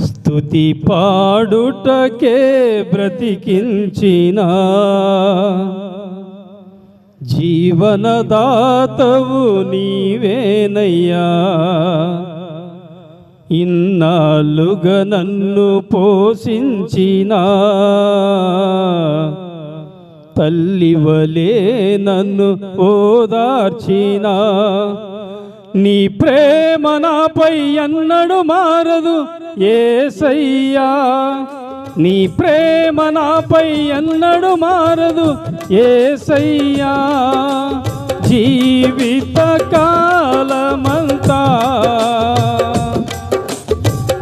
స్తుతి పాడుటకే బ్రతికించిన. జీవనదాతవు నీవేనయ్యా. ఇన్నాళ్ళుగా నన్ను పోషించిన. తల్లివలే నన్ను ఓదార్చినా. నీ ప్రేమ నాపై అన్నడు మారదు ఏసయ్యా. నీ ప్రేమ నాపై అన్నడు మారదు ఏసయ్యా. జీవిత కాలమంతా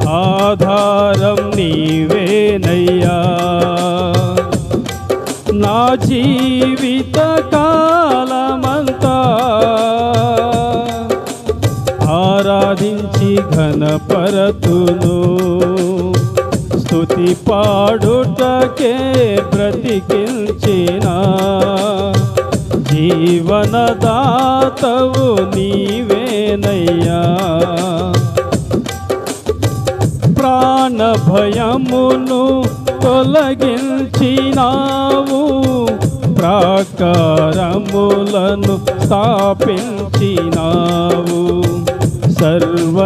ఆధారం నీవేనయ్యా. నా జీవిత కాలమంతా ఘనపరతును స్థుతి పాడుటకే బ్రతికించిన జీవనదాతవు నీవేనయ్యా. ప్రాణ భయమును తొలగించినావు. ప్రాకారములను స్థాపించినావు.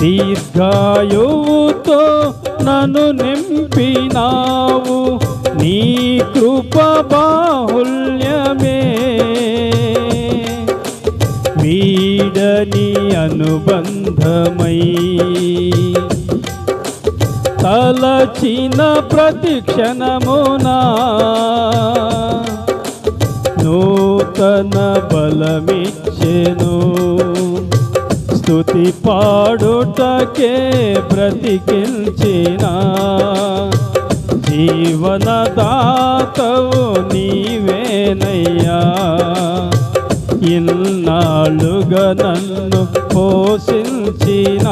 దీర్ఘాయువుతో నన్ను నింపినావు. నీ కృప బాహుల్యమే. వీడని అనుబంధమై తలచిన ప్రతిక్షణమునా నూతన బలమిచ్చెను. స్థుతి పాడుటకే బ్రతికించిన. జీవనదాతవు నీవేనయ్యా. ఇన్నాళ్ళుగా నన్ను పోషించిన.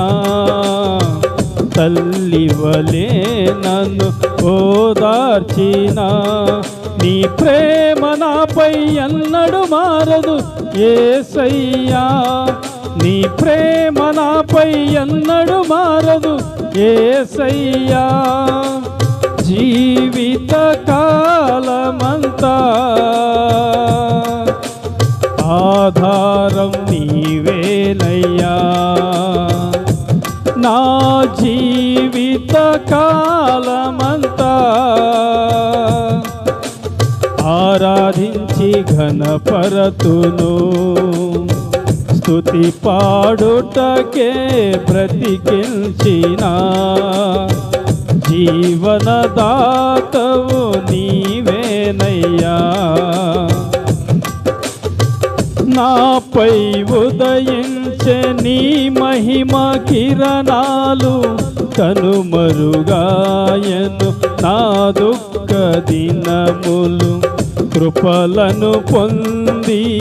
తల్లివలే నన్ను ఓదార్చిన. నీ ప్రేమ నాపై ఎన్నడు మారదు ఏసయ్యా. నీ ప్రేమ నాపై ఎన్నడు మారదు ఏసయ్యా. జీవిత కాలమంతా ఆధారం నీవేనయ్యా. నా జీవిత కాలమంతా ఆరాధించి ఘనపరతును. స్థుతి పాడుటకే బ్రతికించిన. జీవనదాతవు నీవేనయ్యా. నాపై ఉదయించే నీ మహిమ కిరణాలు కనుమరుగాయను నా దుఃఖ దినములు కృపలను పొంది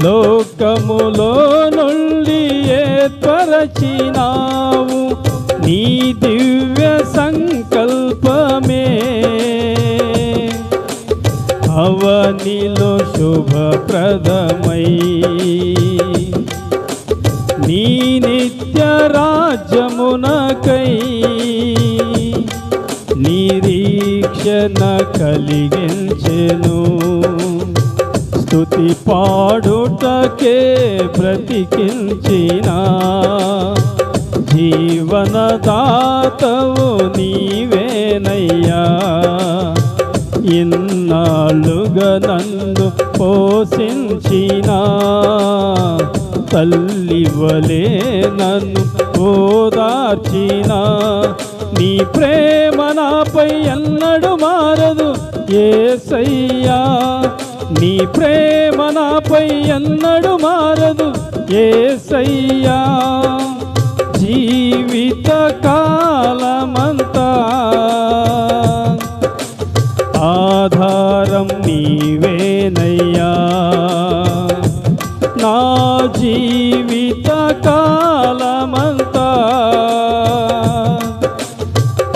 లోకములో నుండి ఏర్పరచినావు. నీ దివ్య సంకల్పమే. అవనిలో శుభప్రదమై. నీ నిత్య రాజ్యమునకై నిరీక్షణ కలిగించెను. స్థుతి పాడుటకే బ్రతికించిన జీవనదాతవు నీవేనయ్యా. ఇన్నాళ్ళుగా నన్ను పోషించిన. తల్లివలే నన్ను ఓదార్చిన. నీ ప్రేమ నాపై ఎన్నడు మారదు ఏసయ్యా. నీ ప్రేమ నాపై ఎన్నడు మారదు ఏసయ్యా. జీవిత కాలమంతా ఆధారం నీవేనయ్యా. నా జీవిత కాలమంతా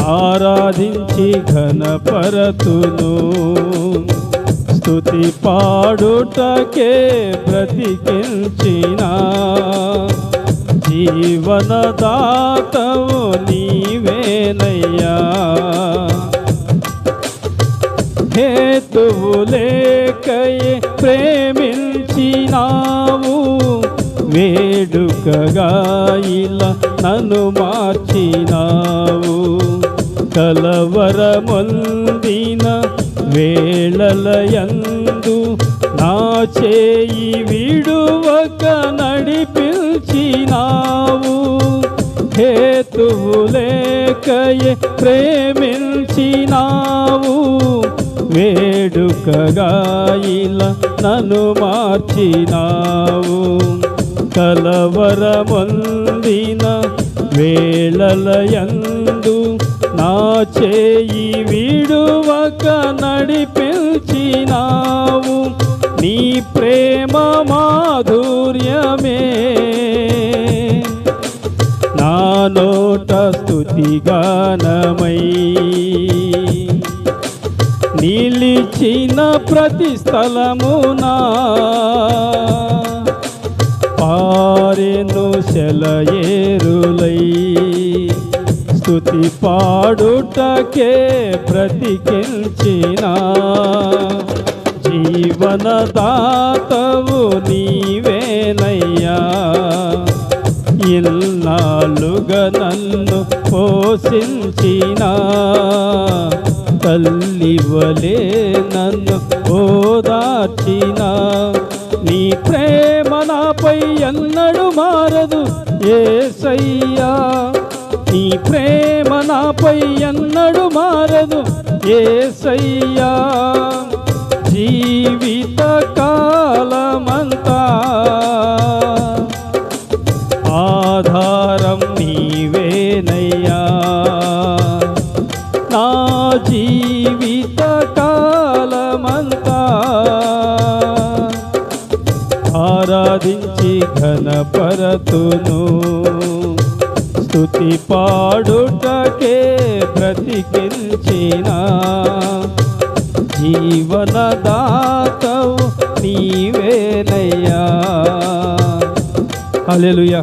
ఆరాధించి ఘనపరతును. స్థుతి పాడుటకే బ్రతికించిన. జీవనదాతవు నీవేనయ్యా. హేతువు లేకయే ప్రేమించినావు. వేడుకగా ఇలా నన్ను మార్చినావు. కలవరమొందిన వేళలయందు నా చేయి విడువక నడిపించినావు. హేతువు లేకయే ప్రేమించినావు. వేడుకగా ఇలా నన్ను మార్చినావు. కలవరమొందిన వేళలయందు నా చేయి విడువక నడిపించినావు. నీ ప్రేమ మాధుర్యమే. నా నోట స్తుతిగానమై నిలిచిన ప్రతి స్థలమునా. పారెను శలయేరు స్థుతి పాడుటకే బ్రతికించిన జీవనదాతవు నీవేనయ్యా. ఇల్లాలుగా నన్ను పోషించిన తల్లివలే నన్ను ఓదార్చిన నీ ప్రేమ నాపై ఎన్నడు మారదు ఏ సయ్యా నీ ప్రేమ నాపై ఎన్నడు మారదు ఏసయ్యా. జీవిత కాలమంతా ఆధారం నీవేనయ్యా. నా జీవిత కాలమంతా ఆరాధించి ఘనపరతును. స్థుతి పాడుటకే బ్రతికించిన జీవనదాతవు నీవేనయ్యా. హల్లెలూయా.